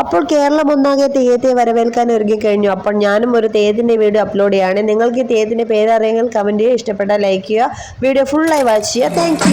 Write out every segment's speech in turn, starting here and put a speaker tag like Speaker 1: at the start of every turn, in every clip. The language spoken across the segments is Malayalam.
Speaker 1: അപ്പോൾ കേരളം ഒന്നാകെ തെയ്യത്തെ വരവേൽക്കാൻ ഒരുങ്ങിക്കഴിഞ്ഞു അപ്പോൾ ഞാനും ഒരു തെയ്യത്തിന്റെ വീഡിയോ അപ്ലോഡ് ചെയ്യാണ്. നിങ്ങൾക്ക് ഈ തെയ്യത്തിന്റെ പേര് അറിയെങ്കിൽ കമന്റ് ചെയ്യുക ഇഷ്ടപ്പെട്ടാൽ ലൈക്ക് ചെയ്യുക. വീഡിയോ ഫുള്ളായി വാച്ച് ചെയ്യുക. Thank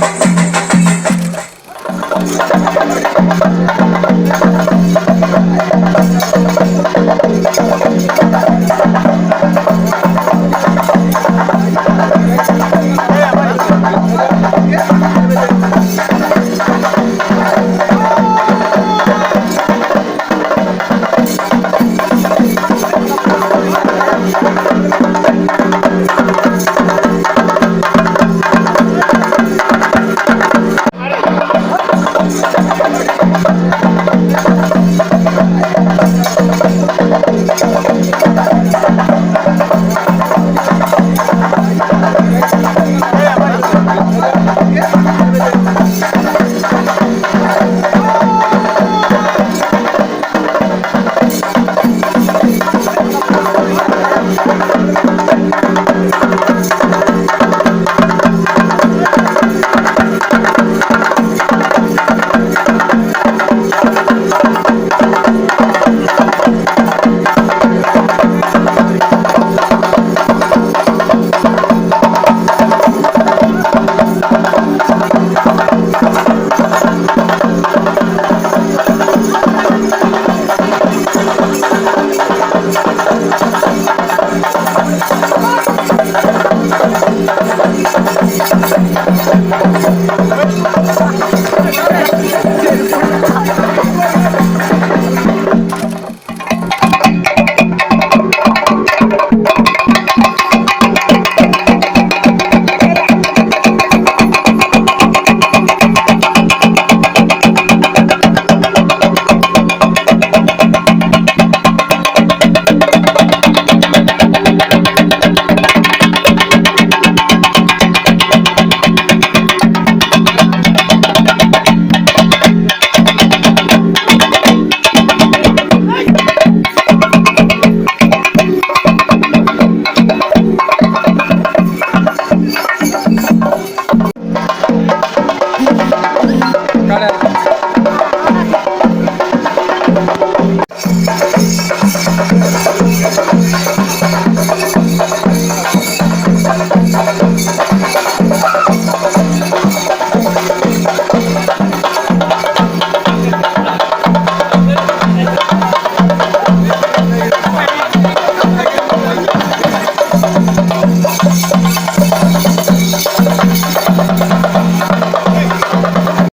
Speaker 1: Thank you. Thank you. Thank you.